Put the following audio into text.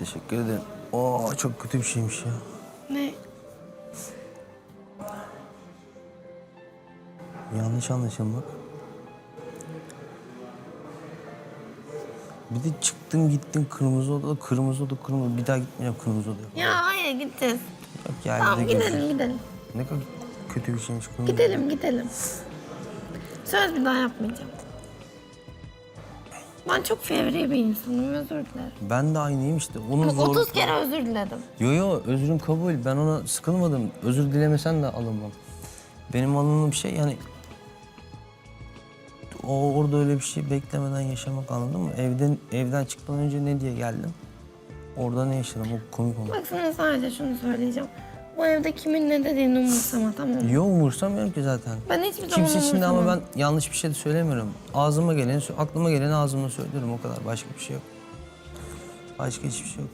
Teşekkür ederim. Oo çok kötü bir şeymiş ya. Ne? Yanlış anlaşılmak. Bir de çıktım gittim kırmızı odada kırmızı oda kırmızı bir daha gitmeyeceğim kırmızı odaya. Ya hayır gideceğiz. Yok ya Tamam evde gidelim gidelim. Ne kadar kötü bir şeymiş kırmızı. Gidelim gidelim. Söz bir daha yapmayacağım. Ben çok fevri bir insanım özür dilerim. Ben de aynıyım işte. Onun Bak, zor... 30 kere özür diledim. Yo yo özrüm kabul. Ben ona sıkılmadım. Özür dilemesen de alınmam. Benim alındığım şey yani o orada öyle bir şey beklemeden yaşamak anladın mı? Evden evden çıkmadan önce ne diye geldim? Orada ne yaşadım? O komik oldu. Bak sana sadece şunu söyleyeceğim. Bu evde kimin ne dediğini umursama tamam mı? Yo umursamıyorum ki zaten. Ben hiçbir zaman Kimse için de ama umursamam. ben yanlış bir şey de söylemiyorum. Ağzıma geleni, aklıma geleni ağzımla söylüyorum o kadar. Başka bir şey yok. Başka hiçbir şey yok.